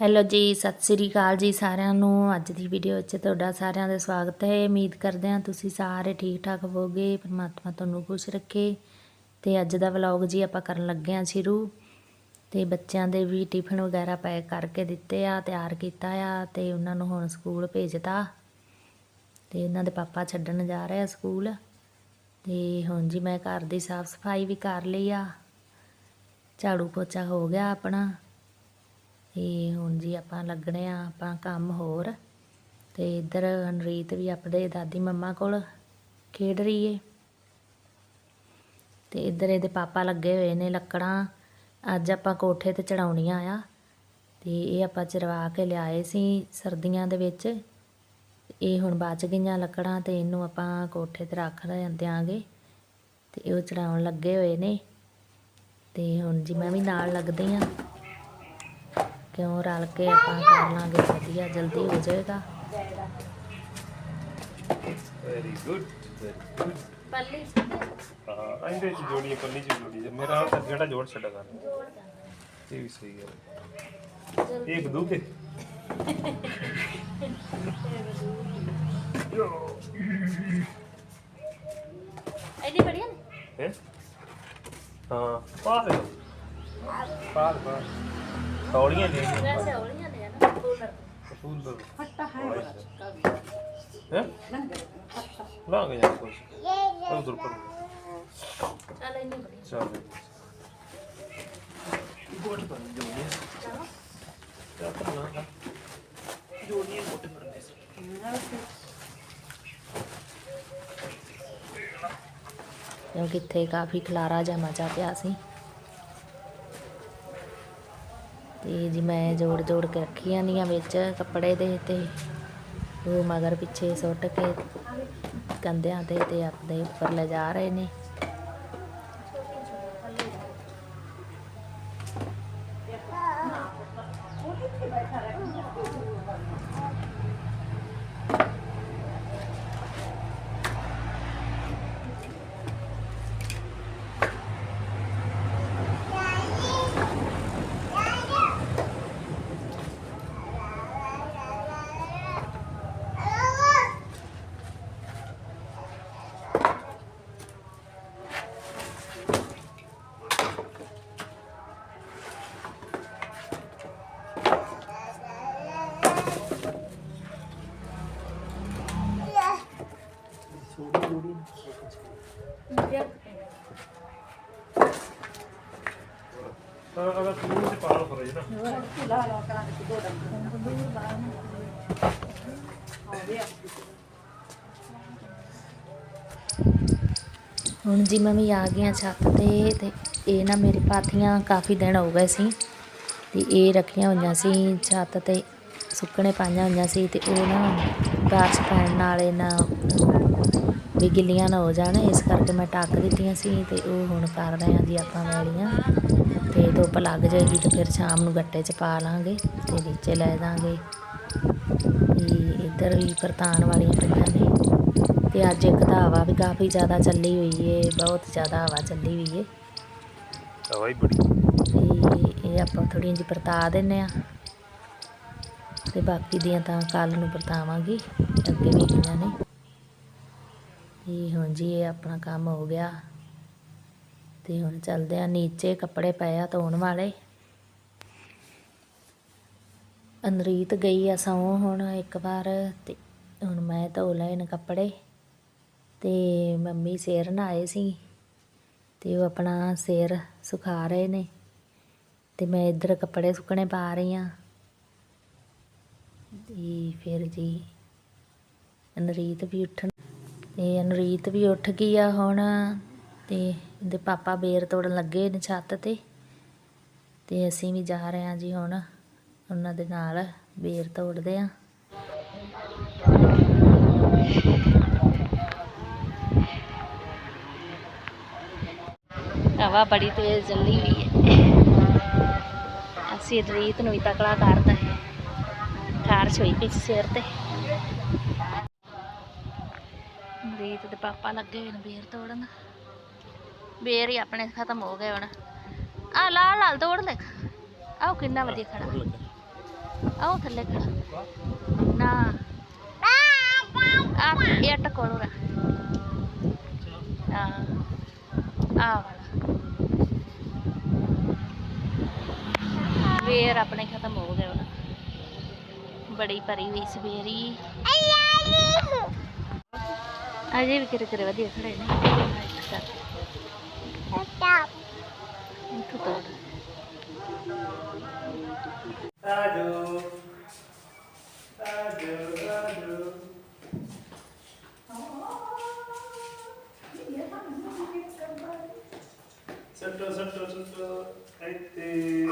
Hello ਜੀ, ਸਤਿ ਸ੍ਰੀ ਅਕਾਲ ਜੀ ਸਾਰਿਆਂ ਨੂੰ। ਅੱਜ ਦੀ ਵੀਡੀਓ ਵਿੱਚ ਤੁਹਾਡਾ ਸਾਰਿਆਂ ਦਾ ਸਵਾਗਤ ਹੈ। ਉਮੀਦ ਕਰਦੇ ਹਾਂ ਤੁਸੀਂ ਸਾਰੇ ਠੀਕ ਠਾਕ ਹੋਵੋਗੇ, ਪਰਮਾਤਮਾ ਤੁਹਾਨੂੰ ਖੁਸ਼ ਰੱਖੇ। ਤੇ ਅੱਜ ਦਾ ਵਲੌਗ ਜੀ ਆਪਾਂ ਕਰਨ ਲੱਗੇ ਹਾਂ ਸ਼ੁਰੂ। ਤੇ ਬੱਚਿਆਂ ਦੇ ਵੀ ਟਿਫਨ ਵਗੈਰਾ ਪੈਕ ਕਰਕੇ ਦਿੱਤੇ ਆ, ਤਿਆਰ ਕੀਤਾ ਆ ਤੇ ਉਹਨਾਂ ਨੂੰ ਹੁਣ ਸਕੂਲ ਭੇਜਤਾ। ਤੇ ਉਹਨਾਂ ਦੇ ਪਾਪਾ ਛੱਡਣ ਜਾ ਰਹੇ ਆ ਸਕੂਲ ਤੇ ਹੁਣ ਜੀ ਮੈਂ ਘਰ ਦੀ ਸਾਫ਼ ਸਫ਼ਾਈ ਵੀ ਕਰ ਲਈ ਆ। ਝਾੜੂ ਪੋਚਾ ਹੋ ਗਿਆ ਆਪਣਾ। ਤੇ ਹੁਣ ਜੀ ਆਪਾਂ ਲੱਗਣੇ ਆ, ਆਪਾਂ ਕੰਮ ਹੋਰ। ਤੇ ਇੱਧਰ ਅਨਰੀਤ ਵੀ ਆਪਣੇ ਦਾਦੀ ਮੰਮਾ ਕੋਲ ਖੇਡ ਰਹੀ ਏ। ਤੇ ਇੱਧਰ ਇਹਦੇ ਪਾਪਾ ਲੱਗੇ ਹੋਏ ਨੇ ਲੱਕੜਾਂ। ਅੱਜ ਆਪਾਂ ਕੋਠੇ ਤੇ ਚੜਾਉਣੀਆਂ ਆ। ਤੇ ਇਹ ਆਪਾਂ ਚਰਵਾ ਕੇ ਲਿਆਏ ਸੀ ਸਰਦੀਆਂ ਦੇ ਵਿੱਚ। ਇਹ ਹੁਣ ਬਚ ਗਈਆਂ ਲੱਕੜਾਂ ਤੇ ਇਹਨੂੰ ਆਪਾਂ ਕੋਠੇ ਤੇ ਰੱਖ ਦਿਆਂਗੇ। ਤੇ ਉਹ ਚੜਾਉਣ ਲੱਗੇ ਹੋਏ ਨੇ। ਤੇ ਹੁਣ ਜੀ ਮੈਂ ਵੀ ਨਾਲ ਲੱਗਦੀ ਆ। ਕਿਉਂ ਰਲ ਕੇ ਆਪਾਂ ਕਰ ਲਾਂਗੇ ਵਧੀਆ ਜਲਦੀ ਹੋ ਜਾਏਗਾ ਵੈਰੀ ਗੁੱਡ ਵੈਰੀ ਗੁੱਡ ਪੱਲੀ ਹਾਂ ਇਹਦੇ ਚ ਜੋੜੀ ਹੈ, ਪੱਲੀ ਚ ਜੋੜੀ ਹੈ। ਮੇਰਾ ਤਾਂ ਜਿਹੜਾ ਜੋੜ ਛੱਡਾ ਕਰ ਇਹ ਵੀ ਸਹੀ ਹੈ ਇਹ ਬਦੂ ਕੇ ਐਡੀ ਬੜੀਆਂ ਨੇ ਹੈ ਹਾਂ ਪਾ ਦੇ ਪਾ ਦੇ ਪਾ ਤੌੜੀਆਂ ਨੇ ਵੈਸੇ ਹੌਲੀਆਂ ਨੇ ਨਾ ਕੂਲਰ ਫੂਲ ਦੋ ਫੱਟਾ ਹੈ ਹੈ ਲਾਂਗੇ ਜਾ ਕੁਝ ਉਹ ਦਰ ਪਰ ਚੱਲ ਇੰਨੀ ਬੜੀ ਚੱਲ ਗੋਟ ਪਰ ਜੋੜੀਆਂ ਚੱਲ ਤਾਂ ਨਾ ਜੋੜੀਆਂ ਗੋਟ ਪਰ ਦੇ ਕਿਉਂਕਿ ਇੱਥੇ ਕਾਫੀ ਖਲਾਰਾ ਜਿਹਾ ਮਚਾ ਪਿਆ ਸੀ ਤੇ ਜੀ ਮੈਂ ਜੋੜ ਜੋੜ ਕੇ ਰੱਖੀਆਂ ਨੀਆਂ ਵਿੱਚ ਕੱਪੜੇ ਦੇ ਤੇ ਉਹ ਮਗਰ ਪਿੱਛੇ ਸੁੱਟ ਕੇ ਕੰਧਿਆਂ ਤੇ ਤੇ ਆਪਣੇ ਉੱਪਰ ਲੈ ਜਾ ਰਹੇ ਨੇ। ਅਗਰ ਤੂੰ ਤੇ ਪਾਲ ਹੋ ਨਾ ਹੁਣ ਜੀ ਮੈਂ ਵੀ ਆ ਗਈਆਂ ਛੱਤ ਤੇ ਤੇ ਇਹ ਨਾ ਮੇਰੇ ਪਾਥੀਆਂ ਕਾਫੀ ਦਿਨ ਹੋ ਗਏ ਸੀ ਤੇ ਇਹ ਰੱਖੀਆਂ ਹੋਈਆਂ ਸੀ, ਛੱਤ ਤੇ ਸੁੱਕਣੇ ਪਾਈਆਂ ਹੋਈਆਂ ਸੀ ਤੇ ਉਹ ਨਾ ਬਾਰਿਸ਼ ਪੈਣ ਨਾਲ ਇਹਨਾਂ ਵੀ ਗਿੱਲੀਆਂ ਨਾ ਹੋ ਜਾਣ। ਇਸ ਕਰਕੇ ਮੈਂ ਢੱਕ ਦਿੱਤੀਆਂ ਸੀ ਤੇ ਉਹ ਹੁਣ ਕਰ ਰਹੇ ਹਾਂ ਜੀ ਆਪਾਂ ਵੈਲੀਆਂ ਤੇ ਧੁੱਪ ਲੱਗ ਜਾਏਗੀ ਤੇ ਫਿਰ ਸ਼ਾਮ ਨੂੰ ਗੱਟੇ 'ਚ ਪਾ ਲਾਂਗੇ ਤੇ ਨੀਚੇ ਲੈ ਦਾਂਗੇ ਤੇ ਇੱਧਰ ਵੀ ਪਰਤਾਨ ਵਾਲੀਆਂ ਪਈਆਂ ਨੇ। ਤੇ ਅੱਜ ਇੱਕ ਤਾਂ ਹਵਾ ਵੀ ਕਾਫੀ ਜ਼ਿਆਦਾ ਚੱਲੀ ਹੋਈ ਏ ਬਹੁਤ ਜ਼ਿਆਦਾ ਹਵਾ ਚੱਲੀ ਹੋਈ ਏ। ਹਵਾਈ ਬੜੀ ਤੇ ਇਹ ਆਪਾਂ ਥੋੜ੍ਹੀਆਂ ਜਿਹੀ ਪਰਤਾ ਦਿੰਨੇ ਆ ਤੇ ਬਾਕੀ ਦੀਆਂ ਤਾਂ ਕੱਲ ਨੂੰ ਪਰਤਾਵਾਂਗੀ ਅੱਗੇ ਵੀ ਗਈਆਂ ਨੇ। ਤੇ ਹੁਣ ਜੀ ਇਹ ਆਪਣਾ ਕੰਮ ਹੋ ਗਿਆ। ਤੇ ਹੁਣ ਚੱਲਦੇ ਆ, ਨੀਚੇ ਕੱਪੜੇ ਪਏ ਆ ਧੋਣ ਵਾਲੇ। ਅਨਰੀਤ ਗਈ ਆ ਸੌਂ ਹੁਣ ਇੱਕ ਵਾਰ ਤੇ ਹੁਣ ਮੈਂ ਧੋ ਲਏ ਨੇ ਕੱਪੜੇ। ਤੇ ਮੰਮੀ ਸਿਰ ਨਹਾਏ ਸੀ ਤੇ ਉਹ ਆਪਣਾ ਸਿਰ ਸੁਖਾ ਰਹੇ ਨੇ। ਤੇ ਮੈਂ ਇੱਧਰ ਕੱਪੜੇ ਸੁੱਕਣੇ ਪਾ ਰਹੀ ਆ। ਤੇ ਫਿਰ ਜੀ ਅਨਰੀਤ ਵੀ ਉੱਠਣ ਤੇ ਅਨਰੀਤ ਵੀ ਉੱਠ ਗਈ ਆ ਹੁਣ ਤੇ ਇਹਦੇ ਪਾਪਾ ਬੇਰ ਤੋੜਨ ਲੱਗੇ ਨੇ ਛੱਤ ਤੇ। ਤੇ ਅਸੀਂ ਵੀ ਜਾ ਰਹੇ ਹਾਂ ਜੀ ਹੁਣ ਉਹਨਾਂ ਦੇ ਨਾਲ ਬੇਰ ਤੋੜਦੇ ਆ ਹਵਾ ਬੜੀ ਤੇਜ਼ ਚੱਲੀ ਹੋਈ ਹੈ। ਅਸੀਂ ਰੀਤ ਨੂੰ ਵੀ ਤਕੜਾ ਕਰਦਾ ਹੈ। ਖਾਰਸ਼ ਹੋਈ ਪਈ ਸੀ ਸਿਰ ਤੇ। ਰੀਤ ਦੇ ਪਾਪਾ ਲੱਗੇ ਹੋਏ ਨੇ ਬੇਰ ਤੋੜਨ। ਬੇਰ ਹੀ ਆਪਣੇ ਖਤਮ ਹੋ ਗਏ ਹੁਣ। ਆ ਲਾਲ ਲਾਲ ਤੋੜ ਲੈ। ਆਹ ਕਿੰਨਾ ਵਧੀਆ ਖੜਾ। ਆਓ ਥੱਲੇ ਖੜਾ। ਨਾ। ਆ ਇਹ ਟਕੋਲੋ ਰਾ ਆ ਆ ਵਾਲਾ। ਵੇਰ ਆਪਣੇ ਖਤਮ ਹੋ ਗਏ ਹੁਣ। ਬੜੀ ਭਰੀ ਹੋਈ ਸਵੇਰੀ ਅਜੇ ਵੀ ਕਿਰੇ ਕਿਰੇ ਵਧੀਆ ਖੜੇ ਨੇ ਇੱਥੋਂ ਤੋੜ ਆਜੋ ਆਜੋ ਆਜੋ ਸੱਟੋ ਸੱਟੋ ਸੱਟੋ ਇੱਥੇ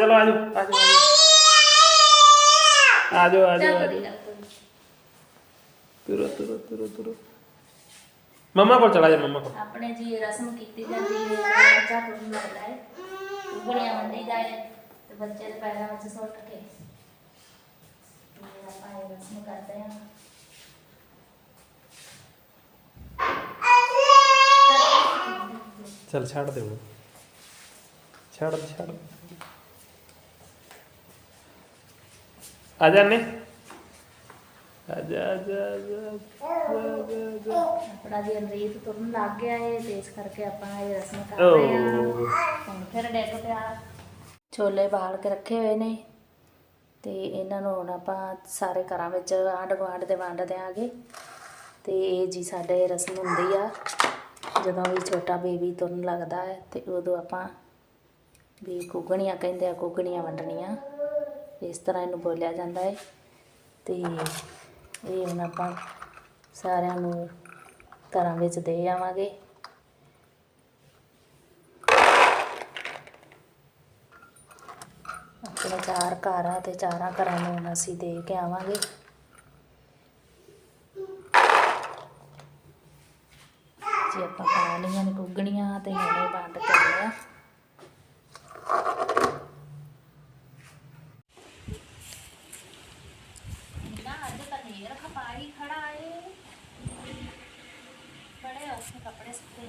ਚਲੋ ਆਜੋ ਆਜੋ ਆਜੋ ਆਜੋ ਆਜੋ ਤੁਰੋ ਤੁਰੋ ਤੁਰੋ ਤੁਰੋ। ਮੰਮਾ ਕੋਲ ਚਲਾ ਜਾ ਮੰਮਾ ਕੋਲ। ਆਪਣੇ ਜੀ ਰਸਮ ਕੀਤੀ ਜਾਂਦੀ ਹੈ ਬੱਚਾ ਟੁਰਨ ਲੱਗਦਾ ਹੈ। ਉਗੜੀਆਂ ਵੰਡੀ ਦਾ ਹੈ ਤੇ ਬੱਚੇ ਦੇ ਪੈਰਾਂ ਵਿੱਚ ਸੁੱਟ ਕੇ ਆਪਾਂ ਇਹ ਰਸਮ ਕਰਦੇ ਹਾਂ ਚਲ ਛੱਡ ਦੇ ਹੁਣ ਛੱਡ ਛੱਡ ਦੇ। ਆ ਜਾ ਨੇ ਆ ਜਾ ਆ ਜਾ ਆ ਜਾ, ਆ ਜਾ ਆ ਜਾ ਆਪਣਾ ਜੀ ਅਮਰੀਤ ਤੁਰਨ ਲੱਗ ਗਿਆ ਹੈ ਤੇ ਇਸ ਕਰਕੇ ਆਪਾਂ ਇਹ ਰਸਮ ਕਰ ਰਹੇ ਹਾਂ। ਓ ਹੁਣ ਫਿਰ ਡੈਕ ਪਿਆ। ਛੋਲੇ ਬਾਲ ਕੇ ਰੱਖੇ ਹੋਏ ਨੇ ਤੇ ਇਹਨਾਂ ਨੂੰ ਹੁਣ ਆਪਾਂ ਸਾਰੇ ਘਰਾਂ ਵਿੱਚ ਆਂਢ ਗੁਆਂਢ ਦੇ ਵੰਡ ਦਿਆਂਗੇ। ਤੇ ਇਹ ਜੀ ਸਾਡੇ ਰਸਮ ਹੁੰਦੀ ਆ ਜਦੋਂ ਵੀ ਛੋਟਾ ਬੇਬੀ ਤੁਰਨ ਲੱਗਦਾ ਹੈ ਤੇ ਉਦੋਂ ਆਪਾਂ ਵੀ ਕੁਗਣੀਆਂ ਕਹਿੰਦੇ ਆ ਕੁਗਣੀਆਂ ਵੰਡਣੀਆਂ। ਇਸ ਤਰ੍ਹਾਂ ਇਹਨੂੰ ਬੋਲਿਆ ਜਾਂਦਾ ਹੈ। ਤੇ ਇਹ ਹੁਣ ਆਪਾਂ ਸਾਰਿਆਂ ਨੂੰ ਘਰਾਂ ਵਿੱਚ ਦੇ ਆਵਾਂਗੇ। ਆਪਣੇ ਚਾਰ ਘਰ ਆ ਤੇ ਚਾਰਾਂ ਘਰਾਂ ਨੂੰ ਹੁਣ ਅਸੀਂ ਦੇ ਕੇ ਆਵਾਂਗੇ। ਜੇ ਆਪਾਂ ਪਾ ਲਈਆਂ ਨੇ ਕੁੱਗਣੀਆਂ ਤੇ ਹੁਣੇ ਬੰਦ ਕਰਨੇ ਆ ਨਾ ਅੱਜ ਤਾਂ ਨੇਰ ਖਪਾਈ ਖੜਾ ਏ ਬੜੇ ਔਖੇ ਕੱਪੜੇ ਸੁੱਤੇ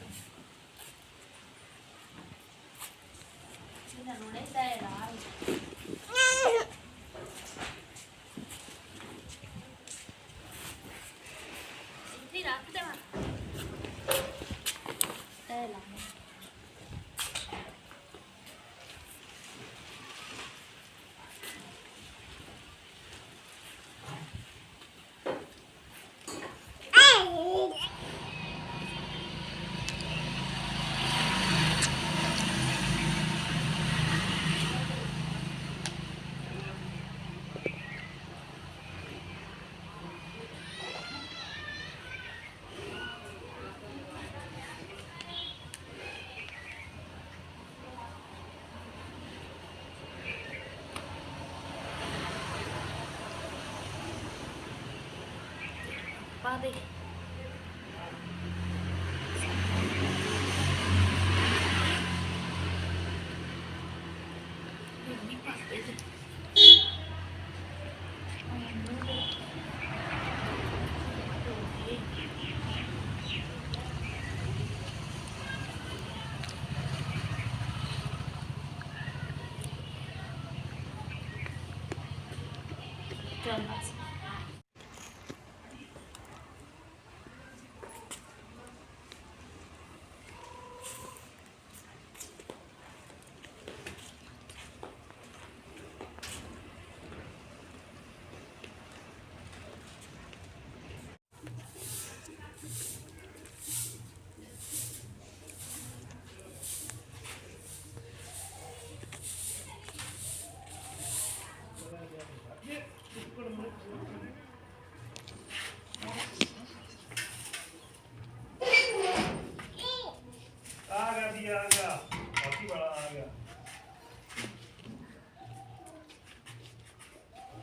ਪਾ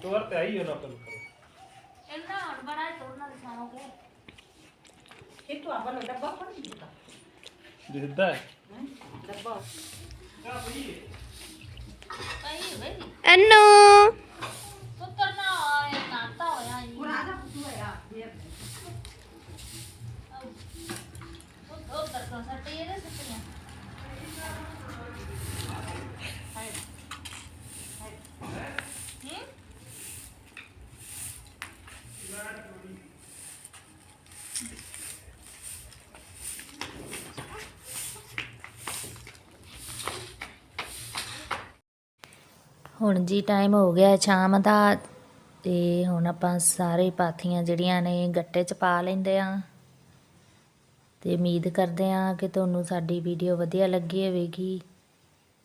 તોર તે આઈ એનો કલ કરો એમ ના બનાય તોર ના સાનો કો એ તો આપણો ડબ્બા પણ દીધા દીધા ડબ્બા કા ભઈ કઈ ભઈ અન્નો સુતર ના એ નાતા હોય આ પુરાના પુતુ હોય આ બે તો તો તો સટીએ ને સટીએ ਹੁਣ ਜੀ ਟਾਈਮ ਹੋ ਗਿਆ, ਸ਼ਾਮ ਦਾ ਤੇ ਹੁਣ ਆਪਾਂ ਸਾਰੇ ਪਾਥੀਆਂ ਜਿਹੜੀਆਂ ਨੇ ਗੱਟੇ 'ਚ ਪਾ ਲੈਂਦੇ ਆ। ਤੇ ਉਮੀਦ ਕਰਦੇ ਆ ਕਿ ਤੁਹਾਨੂੰ ਸਾਡੀ ਵੀਡੀਓ ਵਧੀਆ ਲੱਗੀ ਹੋਵੇਗੀ।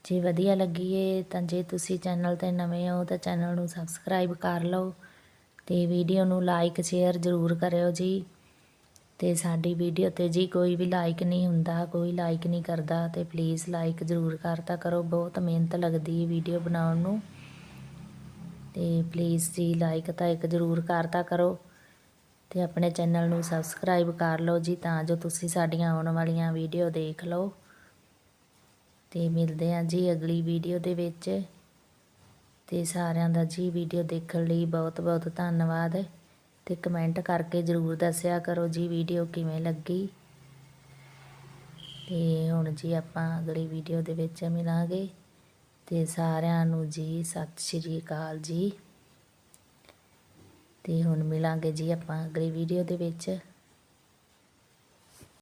ਜੇ ਵਧੀਆ ਲੱਗੀ ਏ, ਤਾਂ ਜੇ ਤੁਸੀਂ ਚੈਨਲ ਤੇ ਨਵੇਂ ਹੋ, ਤਾਂ ਚੈਨਲ ਨੂੰ ਸਬਸਕ੍ਰਾਈਬ ਕਰ ਲਓ ਤੇ ਵੀਡੀਓ ਨੂੰ ਲਾਈਕ ਸ਼ੇਅਰ ਜ਼ਰੂਰ ਕਰਿਓ ਜੀ। ਤੇ ਸਾਡੀ ਵੀਡੀਓ ਤੇ ਜੀ ਕੋਈ ਵੀ ਲਾਈਕ ਨਹੀਂ ਹੁੰਦਾ, ਕੋਈ ਲਾਈਕ ਨਹੀਂ ਕਰਦਾ, ਤੇ ਪਲੀਜ਼ ਲਾਈਕ ਜ਼ਰੂਰ ਕਰਤਾ ਕਰੋ। ਬਹੁਤ ਮਿਹਨਤ ਲੱਗਦੀ ਹੈ ਵੀਡੀਓ ਬਣਾਉਣ ਨੂੰ। ਤੇ ਪਲੀਜ਼ ਜੀ ਲਾਈਕ ਤਾਂ ਇੱਕ ਜ਼ਰੂਰ ਕਰਤਾ ਕਰੋ ਤੇ ਆਪਣੇ ਚੈਨਲ ਨੂੰ ਸਬਸਕ੍ਰਾਈਬ ਕਰ ਲਓ ਜੀ ਤਾਂ ਜੋ ਤੁਸੀਂ ਸਾਡੀਆਂ ਆਉਣ ਵਾਲੀਆਂ ਵੀਡੀਓ ਦੇਖ ਲਓ। ਤੇ ਮਿਲਦੇ ਹਾਂ ਜੀ ਅਗਲੀ ਵੀਡੀਓ ਦੇ ਵਿੱਚ। ਤੇ ਸਾਰਿਆਂ ਦਾ ਜੀ ਵੀਡੀਓ ਦੇਖਣ ਲਈ ਬਹੁਤ ਬਹੁਤ ਧੰਨਵਾਦ। ਤੇ ਕਮੈਂਟ ਕਰਕੇ ਜਰੂਰ ਦੱਸਿਆ ਕਰੋ ਜੀ ਵੀਡੀਓ ਕਿਵੇਂ ਲੱਗੀ। ਤੇ ਹੁਣ ਜੀ ਆਪਾਂ ਅਗਲੀ ਵੀਡੀਓ ਦੇ ਵਿੱਚ ਮਿਲਾਂਗੇ। ਤੇ ਸਾਰਿਆਂ ਨੂੰ ਜੀ, ਸਤਿ ਸ਼੍ਰੀ ਅਕਾਲ ਜੀ। ਤੇ ਹੁਣ ਮਿਲਾਂਗੇ ਜੀ ਆਪਾਂ ਅਗਲੀ ਵੀਡੀਓ ਦੇ ਵਿੱਚ।